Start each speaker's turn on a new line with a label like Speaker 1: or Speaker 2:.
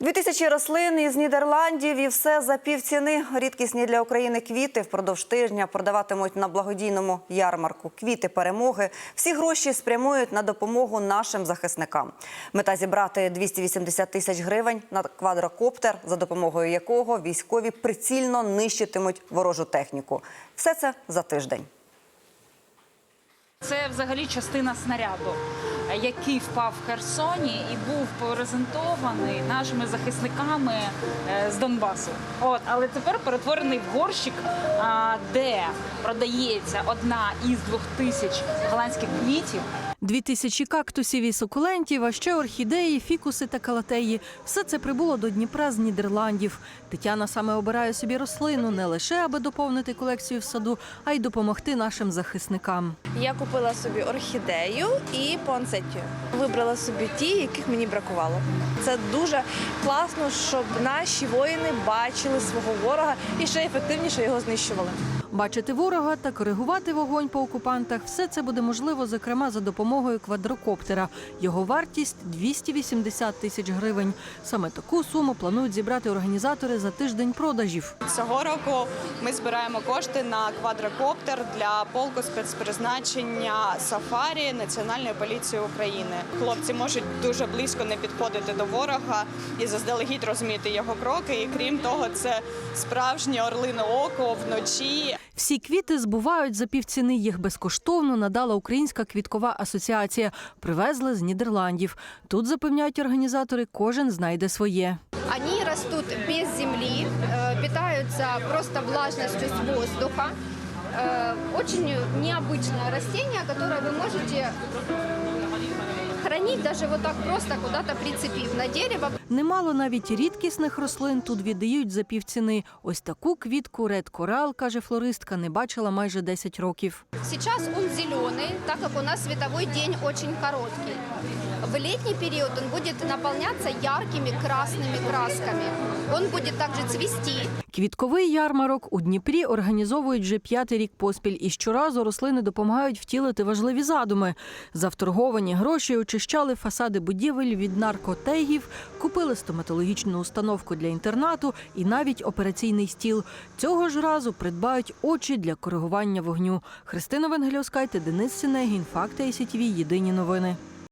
Speaker 1: Дві тисячі рослин із Нідерландів і все за півціни. Рідкісні для України квіти впродовж тижня продаватимуть на благодійному ярмарку. Квіти перемоги. Всі гроші спрямують на допомогу нашим захисникам. Мета зібрати 280 тисяч гривень на квадрокоптер, за допомогою якого військові прицільно нищитимуть ворожу техніку. Все це за тиждень.
Speaker 2: Це взагалі частина снаряду, який впав в Херсоні і був презентований нашими захисниками е, з Донбасу. От, але тепер перетворений в горщик, де продається одна із двох тисяч голландських квітів.
Speaker 3: Дві тисячі кактусів і сукулентів, а ще орхідеї, фікуси та калатеї. Все це прибуло до Дніпра з Нідерландів. Тетяна саме обирає собі рослину не лише аби доповнити колекцію в саду, а й допомогти нашим захисникам.
Speaker 4: Я купила собі орхідею і пуансеттію. Вибрала собі ті, яких мені бракувало. Це дуже класно, щоб наші воїни бачили свого ворога і ще ефективніше його знищували.
Speaker 3: Бачити ворога та коригувати вогонь по окупантах все це буде можливо, зокрема, за допомогою квадрокоптера. Його вартість 280 тисяч гривень. Саме таку суму планують зібрати організатори за тиждень продажів.
Speaker 5: Цього року ми збираємо кошти на квадрокоптер для полку спецпризначення Сафарі Національної поліції України. Хлопці можуть дуже близько не підходити до ворога і заздалегідь розуміти його кроки. І крім того, це справжнє орлине око вночі.
Speaker 3: Всі квіти збувають за півціни. Їх безкоштовно надала Українська квіткова асоціація. Привезли з Нідерландів. Тут запевняють організатори, кожен знайде своє.
Speaker 6: Они растут без земли, э, питаются просто влажностью с воздуха. Э, Очень необычное растение, которое вы можете хранить даже вот так просто куда-то прицепив на дерево.
Speaker 3: Немало навіть рідкісних рослин тут віддають за півціни. Ось таку квітку Ред Корал, каже флористка, не бачила майже 10 років.
Speaker 6: Сейчас он зеленый, так как у нас световой день очень короткий. В летний период он будет наполняться яркими красными красками. Он будет также цвести.
Speaker 3: Квітковий ярмарок у Дніпрі організовують вже п'ятий рік поспіль, і щоразу рослини допомагають втілити важливі задуми. За вторговані гроші очищали фасади будівель від наркотегів, купили стоматологічну установку для інтернату і навіть операційний стіл. Цього ж разу придбають очі для коригування вогню. Христина Венгельоскайте, Денис Синегін. Факти СІТВ, Єдині новини.